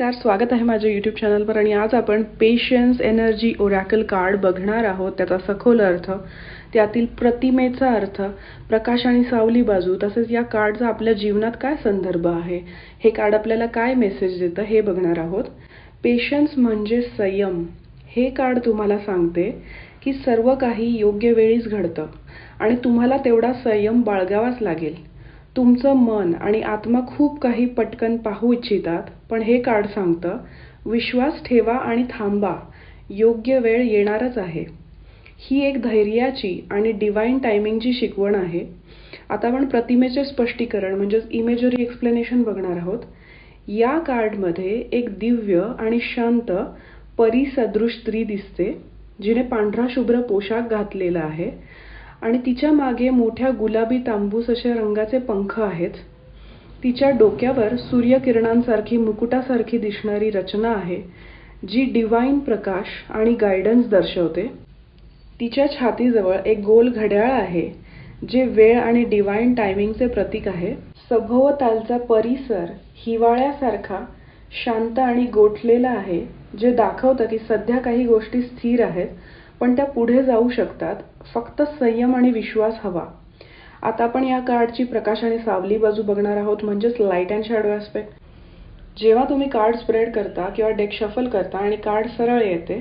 नमस्कार स्वागत आहे माझ्या यूट्यूब चॅनलवर आणि आज आपण पेशन्स एनर्जी ओरॅकल कार्ड बघणार आहोत त्याचा सखोल अर्थ त्यातील प्रतिमेचा अर्थ प्रकाश आणि सावली बाजू तसेच या कार्डचा आपल्या जीवनात काय संदर्भ आहे हे कार्ड आपल्याला काय मेसेज देतं हे बघणार आहोत. पेशन्स म्हणजे संयम हे कार्ड तुम्हाला सांगते की सर्व काही योग्य वेळीच घडतं आणि तुम्हाला तेवढा संयम बाळगावाच लागेल. तुमचं मन आणि आत्मा खूप काही पटकन पाहू इच्छितात पण हे कार्ड सांगतं विश्वास ठेवा आणि थांबा योग्य वेळ येणारच आहे. ही एक धैर्याची आणि डिवाईन टायमिंगची शिकवण आहे. आता आपण प्रतिमेचे स्पष्टीकरण म्हणजेच इमेजरी एक्सप्लेनेशन बघणार आहोत. या कार्डमध्ये एक दिव्य आणि शांत परिसदृश स्त्री दिसते जिने पांढरा शुभ्र पोशाख घातलेला आहे. आणि तिच्यामागे मोठ्या गुलाबी तांबूस अशा रंगाचे पंख आहेत. तिच्या डोक्यावर सूर्यकिरणांसारखी मुकुटासारखी दिसणारी रचना आहे जी डिवाईन प्रकाश आणि गायडन्स दर्शवते. तिच्या छातीजवळ एक गोल घड्याळ आहे जे वेळ आणि डिवाईन टायमिंगचे प्रतीक आहे. सभोवतालचा परिसर हिवाळ्यासारखा शांत आणि गोठलेला आहे जे दाखवतं की सध्या काही गोष्टी स्थिर आहेत पण त्या पुढे जाऊ शकतात. फक्त संयम आणि विश्वास हवा. आता आपण या कार्डची प्रकाश आणि सावली बाजू बघणार आहोत म्हणजेच लाइट अँड शॅडो ॲस्पेक्ट जेव्हा तुम्ही कार्ड स्प्रेड करता किंवा डेक शफल करता आणि कार्ड सरळ येते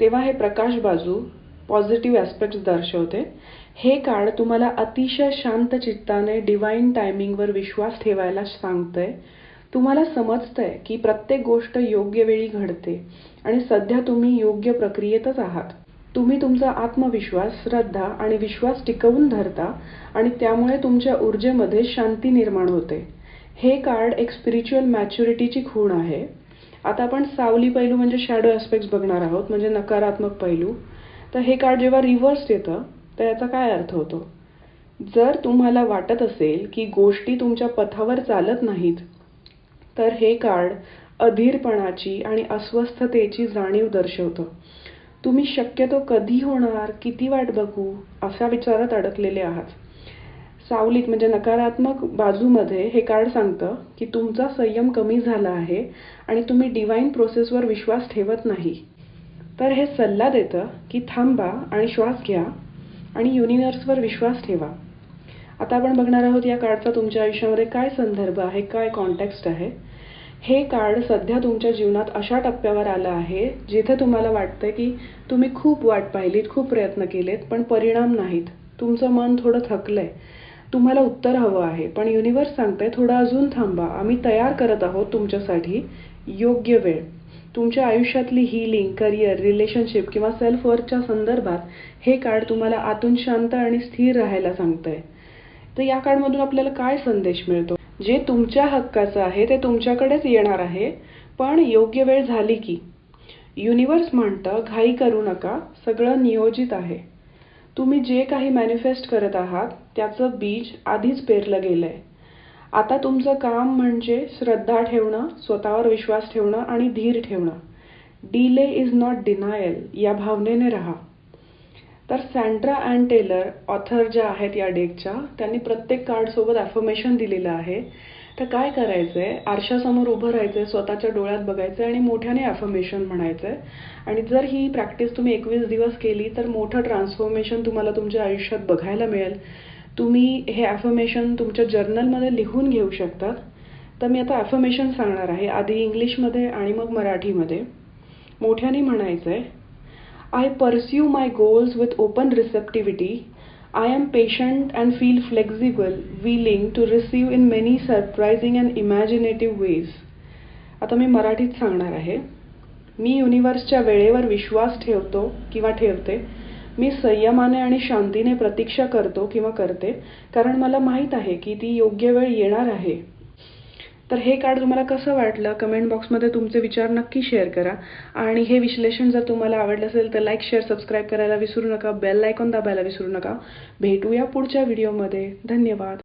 तेव्हा हे प्रकाश बाजू पॉझिटिव्ह ॲस्पेक्ट दर्शवते. हे कार्ड तुम्हाला अतिशय शांत चित्ताने डिवाईन टायमिंगवर विश्वास ठेवायला सांगतंय. तुम्हाला समजतंय की प्रत्येक गोष्ट योग्य वेळी घडते आणि सध्या तुम्ही योग्य प्रक्रियेतच आहात. तुम्ही तुमचा आत्मविश्वास श्रद्धा आणि विश्वास टिकवून धरता आणि त्यामुळे तुमच्या ऊर्जेमध्ये शांती निर्माण होते. हे कार्ड एक स्पिरिच्युअल मॅच्युरिटीची खूण आहे. आता आपण सावली पैलू म्हणजे शॅडो ॲस्पेक्ट्स बघणार आहोत म्हणजे नकारात्मक पैलू. तर हे कार्ड जेव्हा रिव्हर्स येतं तर याचा काय अर्थ होतो? जर तुम्हाला वाटत असेल की गोष्टी तुमच्या पथावर चालत नाहीत तर हे कार्ड अधीरपणाची आणि अस्वस्थतेची जाणीव दर्शवतं. तुम्ही शक्यतो कधी होणार किती वाट बघू अशा विचारात अडकलेले आहात. सावलीत म्हणजे नकारात्मक बाजूमध्ये हे कार्ड सांगतं की तुमचा संयम कमी झाला आहे आणि तुम्ही डिवाईन प्रोसेसवर विश्वास ठेवत नाही. तर हे सल्ला देतं की थांबा आणि श्वास घ्या आणि युनिव्हर्सवर विश्वास ठेवा. आता आपण बघणार आहोत या कार्डचा तुमच्या आयुष्यामध्ये काय संदर्भ आहे काय कॉन्टॅक्स्ट आहे. हे कार्ड सध्या तुमच्या जीवनात अशा टप्प्यावर आलं आहे जिथे तुम्हाला वाटतं की तुम्ही खूप वाट पाहिलीत खूप प्रयत्न केलेत पण परिणाम नाहीत. तुमचं मन थोडं थकलंय. तुम्हाला उत्तर हवं आहे पण युनिव्हर्स सांगतंय थोडं अजून थांबा. आम्ही तयार करत आहोत तुमच्यासाठी योग्य वेळ. तुमच्या आयुष्यातली हिलिंग करिअर रिलेशनशिप किंवा सेल्फ वर्कच्या संदर्भात हे कार्ड तुम्हाला आतून शांत आणि स्थिर राहायला सांगतंय. तर या कार्डमधून आपल्याला काय संदेश मिळतो? जे तुमच्या हक्काचं आहे ते तुमच्याकडेच येणार आहे. पण योग्य वेळ झाली की. युनिव्हर्स म्हणतं घाई करू नका सगळं नियोजित आहे. तुम्ही जे काही मॅनिफेस्ट करत आहात त्याचं बीज आधीच पेरलं गेलं आहे आता तुमचं काम म्हणजे श्रद्धा ठेवणं स्वतःवर विश्वास ठेवणं आणि धीर ठेवणं. डिले इज नॉट डिनायल या भावनेने राहा. तर सँड्रा अँड टेलर ऑथर ज्या आहेत या डेकच्या त्यांनी प्रत्येक कार्डसोबत ॲफर्मेशन दिलेलं आहे. तर काय करायचं आहे आरशासमोर उभं राहायचं आहे स्वतःच्या डोळ्यात बघायचं आहे आणि मोठ्याने ॲफर्मेशन म्हणायचं आहे आणि जर ही प्रॅक्टिस तुम्ही एकवीस दिवस केली तर मोठं ट्रान्सफॉर्मेशन तुम्हाला तुमच्या आयुष्यात बघायला मिळेल. तुम्ही हे ॲफर्मेशन तुमच्या जर्नलमध्ये लिहून घेऊ शकतात. तर मी आता ॲफर्मेशन सांगणार आहे. आधी इंग्लिशमध्ये आणि मग मराठीमध्ये. मोठ्याने म्हणायचं आहे I pursue my goals with open receptivity. I am patient and feel flexible, willing to receive in many surprising and imaginative ways. आता मी मराठीत सांगणार आहे मी युनिव्हर्सच्या वेळेवर विश्वास ठेवतो किंवा ठेवते मी संयमाने आणि शांतीने प्रतीक्षा करतो किंवा करते कारण मला माहीत आहे की ती योग्य वेळ येणार आहे तर हे कार्ड तुम्हाला कसं वाटलं? कमेंट बॉक्समध्ये तुमचे विचार नक्की शेअर करा. आणि हे विश्लेषण जर तुम्हाला आवडलं असेल तर लाईक शेअर सबस्क्राईब करायला विसरू नका. बेल आयकॉन दाबायला विसरू नका. भेटूया पुढच्या व्हिडिओमध्ये धन्यवाद.